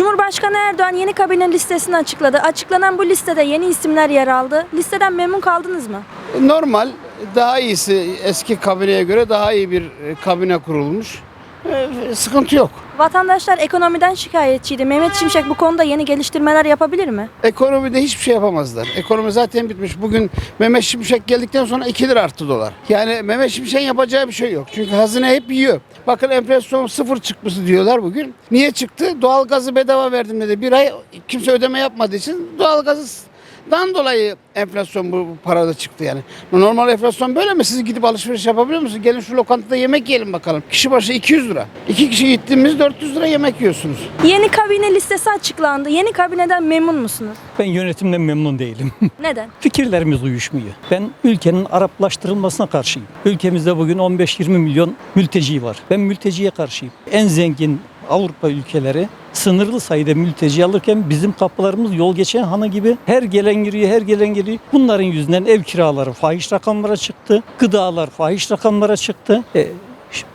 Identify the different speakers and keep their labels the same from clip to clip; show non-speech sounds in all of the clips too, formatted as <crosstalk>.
Speaker 1: Cumhurbaşkanı Erdoğan yeni kabine listesini açıkladı. Açıklanan bu listede yeni isimler yer aldı. Listeden memnun kaldınız mı?
Speaker 2: Normal, daha iyisi eski kabineye göre daha iyi bir kabine kurulmuş. E, Sıkıntı yok.
Speaker 1: Vatandaşlar ekonomiden şikayetçiydi. Mehmet Şimşek bu konuda yeni geliştirmeler yapabilir mi?
Speaker 2: Ekonomide hiçbir şey yapamazlar. Ekonomi zaten bitmiş. Bugün Mehmet Şimşek geldikten sonra 2 lira arttı dolar. Yani Mehmet Şimşek'in yapacağı bir şey yok. Çünkü hazine hep yiyor. Bakın enflasyon sıfır çıkması diyorlar bugün. Niye çıktı? Doğalgazı bedava verdim dedi. Bir ay kimse ödeme yapmadığı için doğalgazı Dan dolayı enflasyon bu bu parada çıktı yani. Normal enflasyon böyle mi? Siz gidip alışveriş yapabiliyor musunuz? Gelin şu lokantada yemek yiyelim bakalım. Kişi başı 200 lira. İki kişi gittiğimiz 400 lira yemek yiyorsunuz.
Speaker 1: Yeni kabine listesi açıklandı. Yeni kabineden memnun musunuz?
Speaker 3: Ben yönetimden memnun değilim. <laughs>
Speaker 1: Neden?
Speaker 3: Fikirlerimiz uyuşmuyor. Ben ülkenin Araplaştırılmasına karşıyım. Ülkemizde bugün 15-20 milyon mülteci var. Ben mülteciye karşıyım. En zengin Avrupa ülkeleri sınırlı sayıda mülteci alırken bizim kapılarımız yol geçen hanı gibi her gelen giriyor, her gelen giriyor. Bunların yüzünden ev kiraları fahiş rakamlara çıktı. Gıdalar fahiş rakamlara çıktı. E,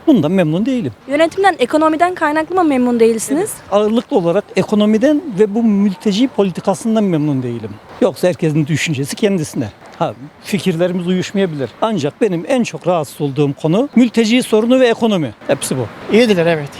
Speaker 3: bundan memnun değilim.
Speaker 1: Yönetimden, ekonomiden kaynaklı mı memnun değilsiniz?
Speaker 3: Ağırlıklı olarak ekonomiden ve bu mülteci politikasından memnun değilim. Yoksa herkesin düşüncesi kendisine. Ha, fikirlerimiz uyuşmayabilir. Ancak benim en çok rahatsız olduğum konu mülteci sorunu ve ekonomi. Hepsi bu.
Speaker 4: İyidiler evet.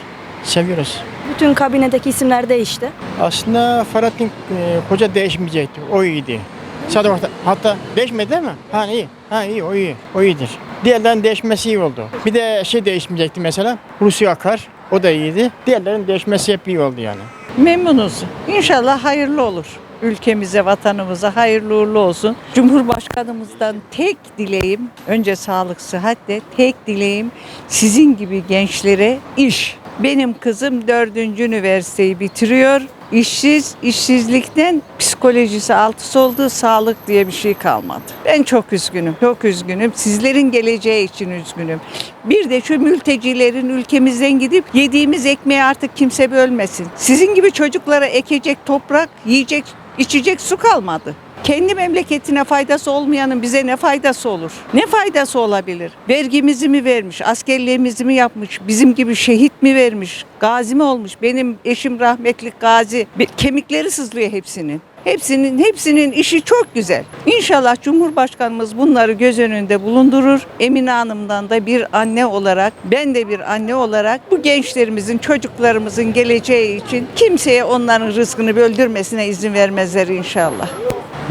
Speaker 4: Seviyoruz.
Speaker 1: Bütün kabinedeki isimler değişti.
Speaker 4: Aslında Fahrettin e, Koca değişmeyecekti. O iyiydi. Sadece orta, hatta değişmedi değil mi? Ha iyi. Ha iyi o iyi. O iyidir. Diğerlerin değişmesi iyi oldu. Bir de şey değişmeyecekti mesela. Hulusi Akar. O da iyiydi. Diğerlerin değişmesi hep iyi oldu yani.
Speaker 5: Memnunuz. İnşallah hayırlı olur. Ülkemize, vatanımıza hayırlı uğurlu olsun. Cumhurbaşkanımızdan tek dileğim, önce sağlık, sıhhatle tek dileğim sizin gibi gençlere iş. Benim kızım dördüncü üniversiteyi bitiriyor. İşsiz, işsizlikten psikolojisi altısı oldu, sağlık diye bir şey kalmadı. Ben çok üzgünüm, çok üzgünüm. Sizlerin geleceği için üzgünüm. Bir de şu mültecilerin ülkemizden gidip yediğimiz ekmeği artık kimse bölmesin. Sizin gibi çocuklara ekecek toprak, yiyecek, içecek su kalmadı. Kendi memleketine faydası olmayanın bize ne faydası olur? Ne faydası olabilir? Vergimizi mi vermiş, askerliğimizi mi yapmış, bizim gibi şehit mi vermiş, gazi mi olmuş? Benim eşim rahmetli gazi, kemikleri sızlıyor hepsinin. Hepsinin hepsinin işi çok güzel. İnşallah Cumhurbaşkanımız bunları göz önünde bulundurur. Emine Hanım'dan da bir anne olarak, ben de bir anne olarak bu gençlerimizin, çocuklarımızın geleceği için kimseye onların rızkını böldürmesine izin vermezler inşallah.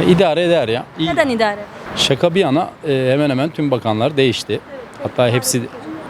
Speaker 6: İdare eder ya. İyi.
Speaker 1: Neden idare?
Speaker 6: Şaka bir yana e, hemen hemen tüm bakanlar değişti. Hatta hepsi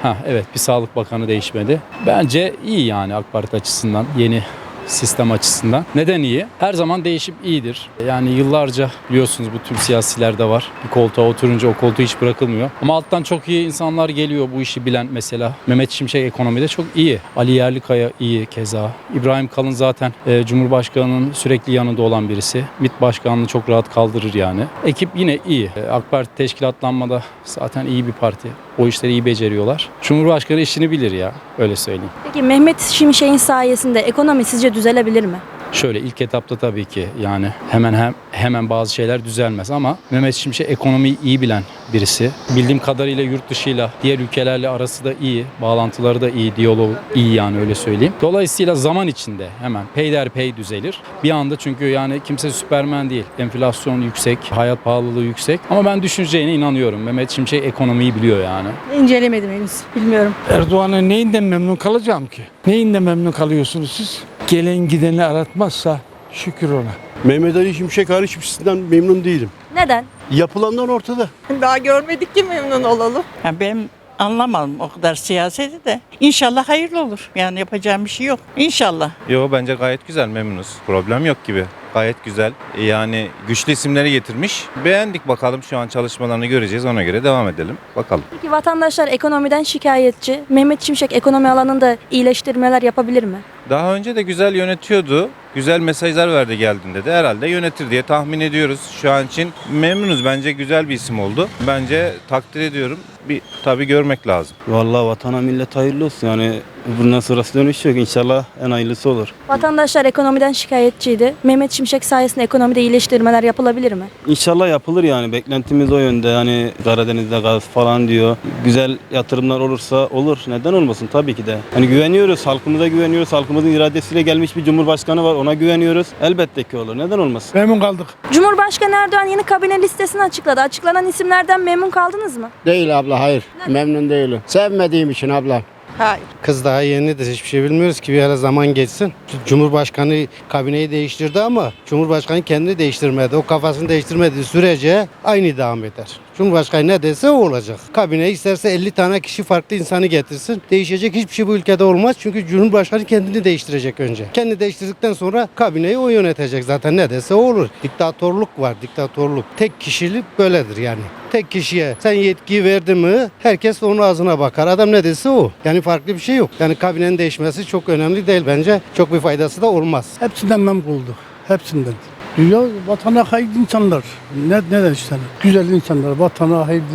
Speaker 6: ha evet bir sağlık bakanı değişmedi. Bence iyi yani AK Parti açısından yeni sistem açısından. Neden iyi? Her zaman değişip iyidir. Yani yıllarca biliyorsunuz bu tüm siyasilerde var. Bir koltuğa oturunca o koltuğu hiç bırakılmıyor. Ama alttan çok iyi insanlar geliyor bu işi bilen mesela. Mehmet Şimşek ekonomide çok iyi. Ali Yerlikaya iyi keza. İbrahim Kalın zaten e, Cumhurbaşkanı'nın sürekli yanında olan birisi. MİT Başkanlığı çok rahat kaldırır yani. Ekip yine iyi. E, AK Parti teşkilatlanmada zaten iyi bir parti. O işleri iyi beceriyorlar. Cumhurbaşkanı işini bilir ya. Öyle söyleyeyim.
Speaker 1: Peki Mehmet Şimşek'in sayesinde ekonomi sizce düzelebilir mi?
Speaker 6: Şöyle ilk etapta tabii ki yani hemen hem, hemen bazı şeyler düzelmez ama Mehmet Şimşek ekonomiyi iyi bilen birisi. Bildiğim kadarıyla yurt dışıyla diğer ülkelerle arası da iyi, bağlantıları da iyi, diyaloğu iyi yani öyle söyleyeyim. Dolayısıyla zaman içinde hemen peyderpey düzelir. Bir anda çünkü yani kimse süpermen değil. Enflasyon yüksek, hayat pahalılığı yüksek ama ben düşüneceğine inanıyorum. Mehmet Şimşek ekonomiyi biliyor yani.
Speaker 1: İncelemedim henüz. Bilmiyorum.
Speaker 7: Erdoğan'ın neyinden memnun kalacağım ki? Neyinden memnun kalıyorsunuz siz? Gelen gideni aratmazsa şükür ona.
Speaker 8: Mehmet Ali Şimşek hariç hiçbirisinden memnun değilim.
Speaker 1: Neden?
Speaker 8: Yapılanlar ortada. <laughs>
Speaker 9: Daha görmedik ki memnun olalım.
Speaker 5: Yani ben anlamadım o kadar siyaseti de. İnşallah hayırlı olur. Yani yapacağım bir şey yok. İnşallah.
Speaker 10: Yo bence gayet güzel memnunuz. Problem yok gibi. Gayet güzel. Yani güçlü isimleri getirmiş. Beğendik bakalım şu an çalışmalarını göreceğiz. Ona göre devam edelim. Bakalım.
Speaker 1: Peki vatandaşlar ekonomiden şikayetçi. Mehmet Şimşek ekonomi alanında iyileştirmeler yapabilir mi?
Speaker 10: Daha önce de güzel yönetiyordu. Güzel mesajlar verdi geldiğinde de herhalde yönetir diye tahmin ediyoruz. Şu an için memnunuz. Bence güzel bir isim oldu. Bence takdir ediyorum. Bir tabii görmek lazım.
Speaker 11: Vallahi vatana millet hayırlı olsun yani bundan sonrası dönüş yok inşallah en hayırlısı olur.
Speaker 1: Vatandaşlar ekonomiden şikayetçiydi. Mehmet Şimşek sayesinde ekonomide iyileştirmeler yapılabilir mi?
Speaker 11: İnşallah yapılır yani beklentimiz o yönde hani Karadeniz'de gaz falan diyor. Güzel yatırımlar olursa olur neden olmasın tabii ki de. Hani güveniyoruz halkımıza güveniyoruz halkımızın iradesiyle gelmiş bir cumhurbaşkanı var ona güveniyoruz. Elbette ki olur neden olmasın.
Speaker 12: Memnun kaldık.
Speaker 1: Cumhurbaşkanı Erdoğan yeni kabine listesini açıkladı. Açıklanan isimlerden memnun kaldınız mı?
Speaker 2: Değil abla hayır. Memnun değilim. Sevmediğim için abla.
Speaker 8: Hayır.
Speaker 13: Kız daha yenidir. Hiçbir şey bilmiyoruz ki bir ara zaman geçsin. Cumhurbaşkanı kabineyi değiştirdi ama Cumhurbaşkanı kendini değiştirmedi. O kafasını değiştirmediği sürece aynı devam eder. Cumhurbaşkanı ne dese o olacak. Kabine isterse 50 tane kişi farklı insanı getirsin. Değişecek hiçbir şey bu ülkede olmaz. Çünkü Cumhurbaşkanı kendini değiştirecek önce. Kendi değiştirdikten sonra kabineyi o yönetecek zaten. Ne dese o olur. Diktatörlük var, diktatörlük. Tek kişilik böyledir yani. Tek kişiye sen yetki verdi mi herkes onun ağzına bakar. Adam ne dese o. Yani farklı bir şey yok. Yani kabinenin değişmesi çok önemli değil bence. Çok bir faydası da olmaz.
Speaker 12: Hepsinden memnun olduk. Hepsinden. Dünya vatana hayırlı insanlar. Ne, neden işte? Güzel insanlar. Vatana hayırlı.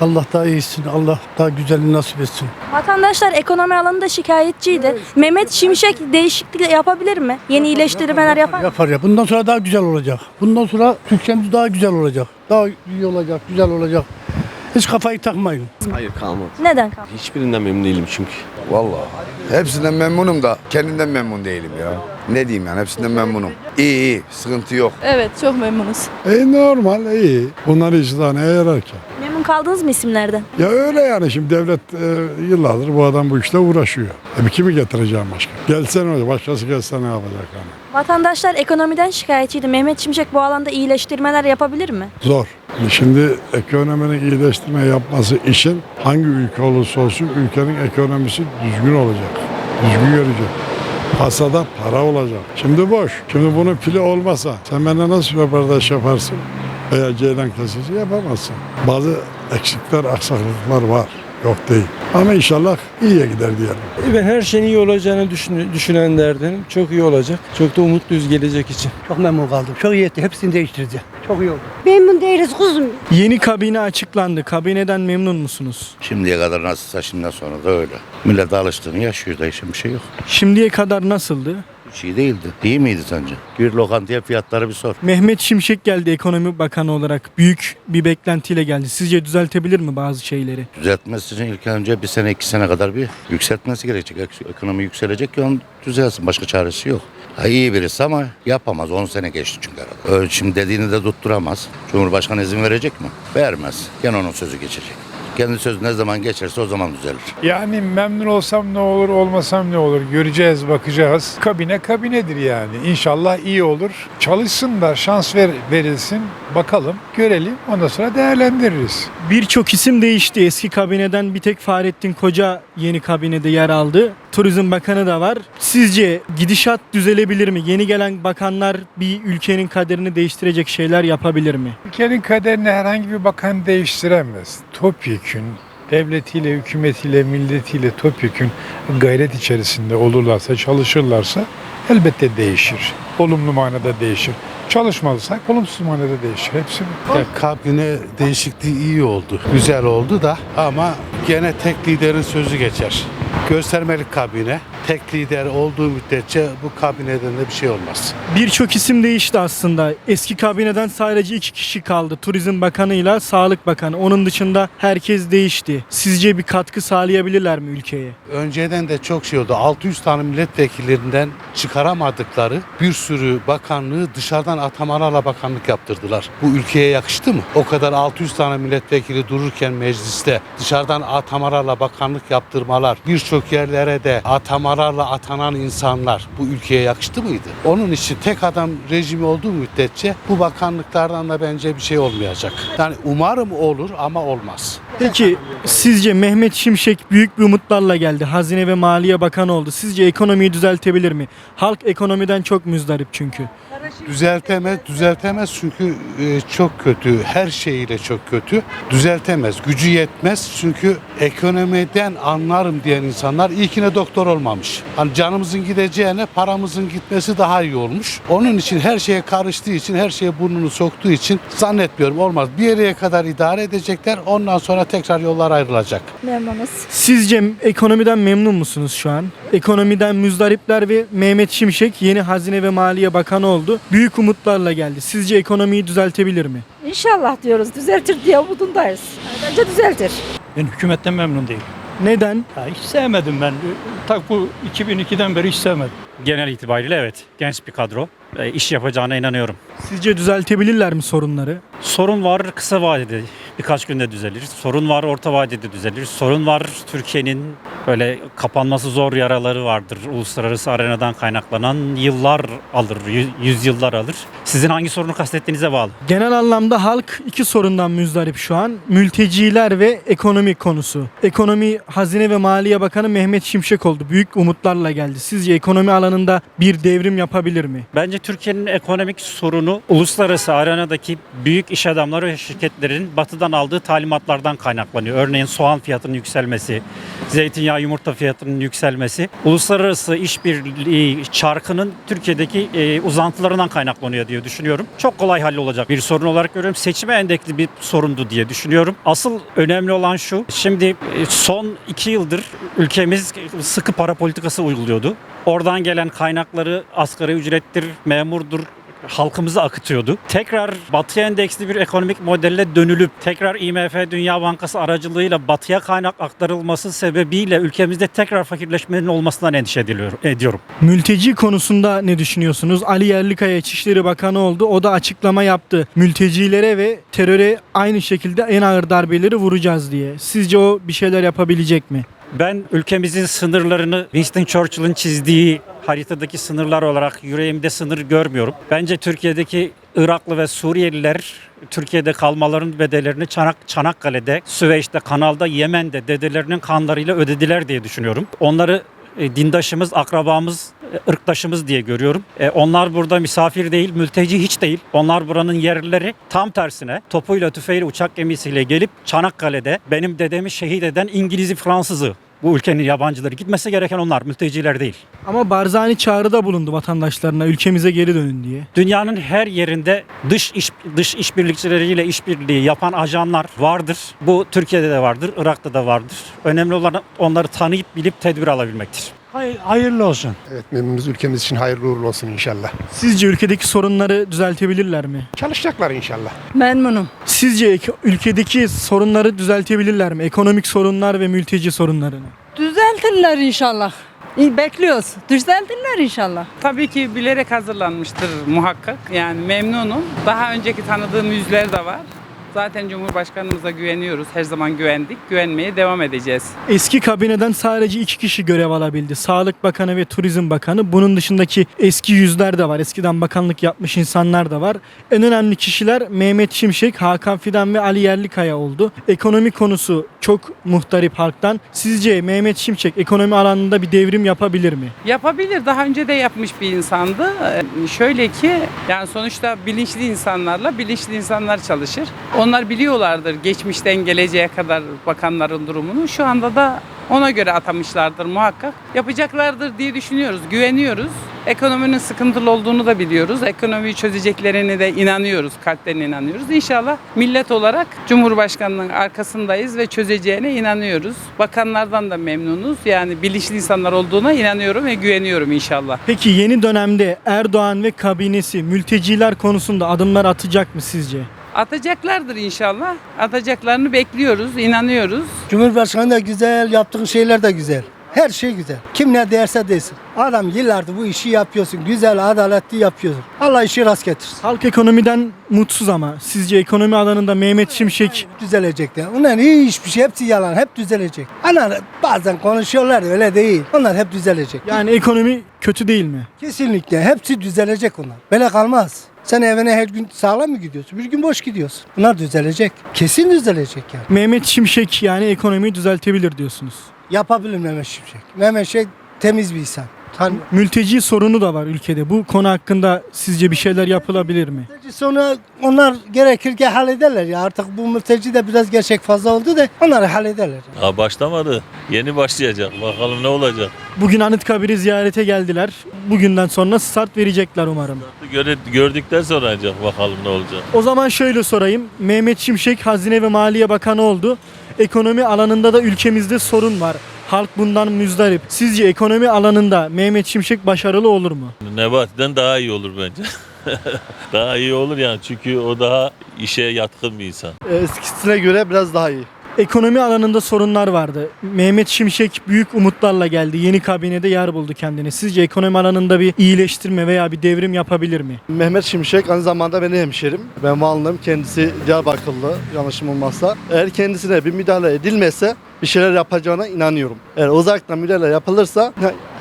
Speaker 12: Allah daha iyisin. Allah daha güzelini nasip etsin.
Speaker 1: Vatandaşlar ekonomi alanında şikayetçiydi. Mehmet Şimşek değişiklik yapabilir mi? Yeni iyileştirmeler yapar mı?
Speaker 12: Yapar ya. Bundan sonra daha güzel olacak. Bundan sonra Türkçemiz daha güzel olacak. Daha iyi olacak, güzel olacak. Hiç kafayı takmayın.
Speaker 13: Hayır kalmadı.
Speaker 1: Neden kaldı?
Speaker 13: Hiçbirinden memnun değilim çünkü.
Speaker 14: Vallahi hepsinden memnunum da kendimden memnun değilim ya. Ne diyeyim yani hepsinden memnunum. İyi iyi sıkıntı yok.
Speaker 15: Evet çok memnunuz.
Speaker 12: E normal, iyi. Bunlar neye yarar ki?
Speaker 1: Memnun kaldınız mı isimlerden?
Speaker 12: Ya öyle yani şimdi devlet e, yıllardır bu adam bu işte uğraşıyor. E, kimi getireceğim başka? Gelsen öyle, başkası gelse ne yapacak yani?
Speaker 1: Vatandaşlar ekonomiden şikayetçiydi. Mehmet Şimşek bu alanda iyileştirmeler yapabilir mi?
Speaker 12: Zor. Şimdi ekonominin iyileştirme yapması için hangi ülke olursa olsun ülkenin ekonomisi düzgün olacak. Düzgün görecek. Kasada para olacak. Şimdi boş. Şimdi bunun pili olmasa sen bana nasıl röportaj yaparsın? Veya ceylan kasası yapamazsın. Bazı eksikler, aksaklıklar var. Yok değil. Ama inşallah iyiye gider diyelim.
Speaker 11: Ben her şeyin iyi olacağını düşün, düşünenlerdenim. Çok iyi olacak. Çok da umutluyuz gelecek için.
Speaker 12: Çok memnun kaldım. Çok iyi etti. Hepsini değiştirdi. Çok iyi oldu.
Speaker 8: Memnun değiliz kuzum.
Speaker 16: Yeni kabine açıklandı. Kabineden memnun musunuz?
Speaker 14: Şimdiye kadar nasılsa şimdiden sonra da öyle. Millet alıştığını yaşıyor değişen bir şey yok.
Speaker 16: Şimdiye kadar nasıldı?
Speaker 14: Hiç iyi değildi. İyi miydi sence? Bir lokantaya fiyatları bir sor.
Speaker 16: Mehmet Şimşek geldi ekonomi bakanı olarak. Büyük bir beklentiyle geldi. Sizce düzeltebilir mi bazı şeyleri?
Speaker 14: Düzeltmesi için ilk önce bir sene iki sene kadar bir yükseltmesi gerekecek. Ek- Ekonomi yükselecek ki onun düzelsin. Başka çaresi yok. Ha, iyi birisi ama yapamaz. 10 sene geçti çünkü arada. Öyle şimdi dediğini de tutturamaz. Cumhurbaşkanı izin verecek mi? Vermez. Gene onun sözü geçecek. Kendi sözü ne zaman geçerse o zaman düzelir.
Speaker 12: Yani memnun olsam ne olur, olmasam ne olur göreceğiz, bakacağız. Kabine kabinedir yani. İnşallah iyi olur. Çalışsınlar, şans ver, verilsin. Bakalım, görelim. Ondan sonra değerlendiririz.
Speaker 16: Birçok isim değişti. Eski kabineden bir tek Fahrettin Koca yeni kabinede yer aldı. Turizm Bakanı da var. Sizce gidişat düzelebilir mi? Yeni gelen bakanlar bir ülkenin kaderini değiştirecek şeyler yapabilir mi?
Speaker 12: Ülkenin kaderini herhangi bir bakan değiştiremez. Topyekün devletiyle, hükümetiyle, milletiyle topyekün gayret içerisinde olurlarsa, çalışırlarsa elbette değişir. Olumlu manada değişir. Çalışmazsak olumsuz manada değişir. Hepsi bu.
Speaker 13: kabine değişikliği iyi oldu. Güzel oldu da ama gene tek liderin sözü geçer. Göstermelik kabine. Tek lider olduğu müddetçe bu kabineden de bir şey olmaz.
Speaker 16: Birçok isim değişti aslında. Eski kabineden sadece iki kişi kaldı. Turizm Bakanı'yla Sağlık Bakanı. Onun dışında herkes değişti. Sizce bir katkı sağlayabilirler mi ülkeye?
Speaker 13: Önceden de çok şey oldu. 600 tane milletvekillerinden çıkaramadıkları bir sürü bakanlığı dışarıdan atamalarla bakanlık yaptırdılar. Bu ülkeye yakıştı mı? O kadar 600 tane milletvekili dururken mecliste dışarıdan atamalarla bakanlık yaptırmalar, birçok yerlere de atamalarla atanan insanlar bu ülkeye yakıştı mıydı? Onun için tek adam rejimi olduğu müddetçe bu bakanlıklardan da bence bir şey olmayacak. Yani umarım olur ama olmaz.
Speaker 16: Peki sizce Mehmet Şimşek büyük bir umutlarla geldi. Hazine ve Maliye Bakanı oldu. Sizce ekonomiyi düzeltebilir mi? Halk ekonomiden çok müzdarip çünkü.
Speaker 13: Düzeltemez, düzeltemez çünkü e, çok kötü, her şeyiyle çok kötü. Düzeltemez, gücü yetmez çünkü ekonomiden anlarım diyen insanlar ilkine doktor olmamış. Hani canımızın gideceğine paramızın gitmesi daha iyi olmuş. Onun için her şeye karıştığı için, her şeye burnunu soktuğu için zannetmiyorum olmaz. Bir yere kadar idare edecekler, ondan sonra tekrar yollar ayrılacak.
Speaker 1: Memnunuz.
Speaker 16: Sizce ekonomiden memnun musunuz şu an? Ekonomiden müzdaripler ve Mehmet Şimşek yeni Hazine ve Maliye Bakanı oldu. Büyük umutlarla geldi. Sizce ekonomiyi düzeltebilir mi?
Speaker 5: İnşallah diyoruz düzeltir diye umudundayız. Bence düzeltir.
Speaker 3: Ben hükümetten memnun değilim.
Speaker 16: Neden?
Speaker 3: Ya hiç sevmedim ben. Ta bu 2002'den beri hiç sevmedim.
Speaker 17: Genel itibariyle evet. Genç bir kadro. E, iş yapacağına inanıyorum.
Speaker 16: Sizce düzeltebilirler mi sorunları?
Speaker 17: Sorun var kısa vadede birkaç günde düzelir. Sorun var orta vadede düzelir. Sorun var Türkiye'nin böyle kapanması zor yaraları vardır. Uluslararası arenadan kaynaklanan yıllar alır, yü- yüzyıllar alır. Sizin hangi sorunu kastettiğinize bağlı.
Speaker 16: Genel anlamda halk iki sorundan müzdarip şu an. Mülteciler ve ekonomi konusu. Ekonomi Hazine ve Maliye Bakanı Mehmet Şimşek oldu. Büyük umutlarla geldi. Sizce ekonomi alanında bir devrim yapabilir mi?
Speaker 17: Bence Türkiye'nin ekonomik sorunu uluslararası arenadaki büyük iş adamları ve şirketlerin batıdan aldığı talimatlardan kaynaklanıyor. Örneğin soğan fiyatının yükselmesi, zeytinyağı yumurta fiyatının yükselmesi, uluslararası işbirliği çarkının Türkiye'deki e, uzantılarından kaynaklanıyor diye düşünüyorum. Çok kolay hallolacak bir sorun olarak görüyorum. Seçime endekli bir sorundu diye düşünüyorum. Asıl önemli olan şu, şimdi e, son iki yıldır ülkemiz sıkı para politikası uyguluyordu. Oradan gelen kaynakları asgari ücrettir, memurdur, halkımıza akıtıyordu. Tekrar batıya endeksli bir ekonomik modelle dönülüp tekrar IMF Dünya Bankası aracılığıyla batıya kaynak aktarılması sebebiyle ülkemizde tekrar fakirleşmenin olmasından endişe ediliyorum, ediyorum.
Speaker 16: Mülteci konusunda ne düşünüyorsunuz? Ali Yerlikaya İçişleri Bakanı oldu. O da açıklama yaptı. Mültecilere ve teröre aynı şekilde en ağır darbeleri vuracağız diye. Sizce o bir şeyler yapabilecek mi?
Speaker 17: Ben ülkemizin sınırlarını Winston Churchill'ın çizdiği haritadaki sınırlar olarak yüreğimde sınır görmüyorum. Bence Türkiye'deki Iraklı ve Suriyeliler Türkiye'de kalmaların bedellerini Çanak, Çanakkale'de, Süveyş'te, Kanal'da, Yemen'de dedelerinin kanlarıyla ödediler diye düşünüyorum. Onları e, dindaşımız, akrabamız, e, ırktaşımız diye görüyorum. E, Onlar burada misafir değil, mülteci hiç değil. Onlar buranın yerlileri tam tersine topuyla, tüfeğiyle, uçak gemisiyle gelip Çanakkale'de benim dedemi şehit eden İngiliz'i, Fransız'ı bu ülkenin yabancıları gitmesi gereken onlar, mülteciler değil.
Speaker 16: Ama Barzani çağrıda bulundu vatandaşlarına ülkemize geri dönün diye.
Speaker 17: Dünyanın her yerinde dış iş dış işbirlikçileriyle işbirliği yapan ajanlar vardır. Bu Türkiye'de de vardır, Irak'ta da vardır. Önemli olan onları tanıyıp bilip tedbir alabilmektir.
Speaker 3: Hayırlı olsun.
Speaker 18: Evet memnunuz ülkemiz için hayırlı uğurlu olsun inşallah.
Speaker 16: Sizce ülkedeki sorunları düzeltebilirler mi?
Speaker 18: Çalışacaklar inşallah.
Speaker 5: Memnunum.
Speaker 16: Sizce ek- ülkedeki sorunları düzeltebilirler mi? Ekonomik sorunlar ve mülteci sorunlarını.
Speaker 5: Düzeltirler inşallah. İyi, Bekliyoruz. Düzeltirler inşallah.
Speaker 19: Tabii ki bilerek hazırlanmıştır muhakkak. Yani memnunum. Daha önceki tanıdığım yüzler de var. Zaten Cumhurbaşkanımıza güveniyoruz. Her zaman güvendik. Güvenmeye devam edeceğiz.
Speaker 16: Eski kabineden sadece iki kişi görev alabildi. Sağlık Bakanı ve Turizm Bakanı. Bunun dışındaki eski yüzler de var. Eskiden bakanlık yapmış insanlar da var. En önemli kişiler Mehmet Şimşek, Hakan Fidan ve Ali Yerlikaya oldu. Ekonomi konusu çok muhtarip halktan. Sizce Mehmet Şimşek ekonomi alanında bir devrim yapabilir mi?
Speaker 19: Yapabilir. Daha önce de yapmış bir insandı. Ee, Şöyle ki yani sonuçta bilinçli insanlarla bilinçli insanlar çalışır. Onlar biliyorlardır geçmişten geleceğe kadar bakanların durumunu. Şu anda da ona göre atamışlardır muhakkak. Yapacaklardır diye düşünüyoruz, güveniyoruz. Ekonominin sıkıntılı olduğunu da biliyoruz. Ekonomiyi çözeceklerine de inanıyoruz, kalpten inanıyoruz. İnşallah millet olarak Cumhurbaşkanının arkasındayız ve çözeceğine inanıyoruz. Bakanlardan da memnunuz. Yani bilinçli insanlar olduğuna inanıyorum ve güveniyorum inşallah.
Speaker 16: Peki yeni dönemde Erdoğan ve kabinesi mülteciler konusunda adımlar atacak mı sizce?
Speaker 19: Atacaklardır inşallah. Atacaklarını bekliyoruz, inanıyoruz.
Speaker 13: Cumhurbaşkanı da güzel, yaptığın şeyler de güzel. Her şey güzel. Kim ne derse desin. Adam yıllardır bu işi yapıyorsun. Güzel, adaletli yapıyorsun. Allah işi rast getirsin.
Speaker 16: Halk ekonomiden mutsuz ama sizce ekonomi alanında Mehmet Şimşek
Speaker 13: Düzelecek de. Onların hiçbir şey hepsi yalan. Hep düzelecek. Ana bazen konuşuyorlar da öyle değil. Onlar hep düzelecek.
Speaker 16: yani ekonomi kötü değil mi?
Speaker 13: Kesinlikle. Hepsi düzelecek onlar. Böyle kalmaz. Sen evine her gün sağlam mı gidiyorsun? Bir gün boş gidiyorsun. Bunlar düzelecek. Kesin düzelecek yani.
Speaker 16: Mehmet Şimşek yani ekonomiyi düzeltebilir diyorsunuz.
Speaker 13: Yapabilir Mehmet Şimşek. Mehmet Şimşek temiz bir insan. Tan
Speaker 16: Mülteci sorunu da var ülkede. Bu konu hakkında sizce bir şeyler yapılabilir mi?
Speaker 13: Sonra onlar gerekirken hallederler ya. Artık bu mülteci de biraz gerçek fazla oldu da onları hallederler.
Speaker 11: Daha başlamadı. Yeni başlayacak. Bakalım ne olacak.
Speaker 16: Bugün Anıtkabir'i ziyarete geldiler. Bugünden sonra start verecekler umarım.
Speaker 11: Gördükten sonra ancak bakalım ne olacak.
Speaker 16: O zaman şöyle sorayım. Mehmet Şimşek Hazine ve Maliye Bakanı oldu. Ekonomi alanında da ülkemizde sorun var. Halk bundan müzdarip. Sizce ekonomi alanında Mehmet Şimşek başarılı olur mu?
Speaker 20: Nebati'den daha iyi olur bence. <laughs> daha iyi olur yani çünkü o daha işe yatkın bir insan.
Speaker 18: Eskisine göre biraz daha iyi.
Speaker 16: Ekonomi alanında sorunlar vardı. Mehmet Şimşek büyük umutlarla geldi. Yeni kabinede yer buldu kendini. Sizce ekonomi alanında bir iyileştirme veya bir devrim yapabilir mi?
Speaker 18: Mehmet Şimşek aynı zamanda benim hemşerim. Ben Vanlıyım. Kendisi Diyarbakırlı yanlışım olmazsa. Eğer kendisine bir müdahale edilmezse bir şeyler yapacağına inanıyorum. Eğer uzaktan müdahale yapılırsa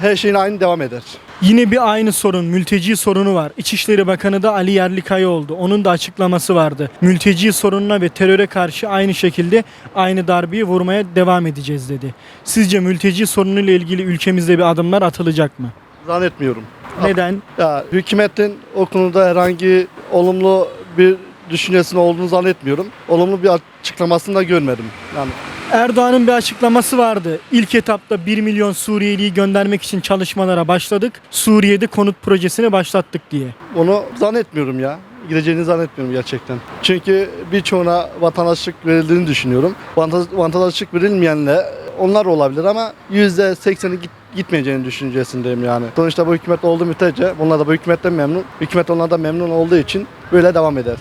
Speaker 18: her şeyin aynı devam eder.
Speaker 16: Yine bir aynı sorun, mülteci sorunu var. İçişleri Bakanı da Ali Yerlikaya oldu. Onun da açıklaması vardı. Mülteci sorununa ve teröre karşı aynı şekilde aynı darbeyi vurmaya devam edeceğiz dedi. Sizce mülteci sorunuyla ilgili ülkemizde bir adımlar atılacak mı?
Speaker 18: Zannetmiyorum.
Speaker 16: Neden?
Speaker 18: Ya hükümetin o konuda herhangi olumlu bir düşüncesinin olduğunu zannetmiyorum. Olumlu bir açıklamasını da görmedim. Yani
Speaker 16: Erdoğan'ın bir açıklaması vardı. İlk etapta 1 milyon Suriyeliyi göndermek için çalışmalara başladık. Suriye'de konut projesini başlattık diye.
Speaker 18: Onu zannetmiyorum ya. Gideceğini zannetmiyorum gerçekten. Çünkü birçoğuna vatandaşlık verildiğini düşünüyorum. Vatan- Vatandaşlık verilmeyenle onlar olabilir ama %80'i git, gitmeyeceğini düşüncesindeyim yani. Sonuçta bu hükümet olduğu müddetçe bunlar da bu hükümetten memnun. Hükümet onlardan memnun olduğu için böyle devam eder.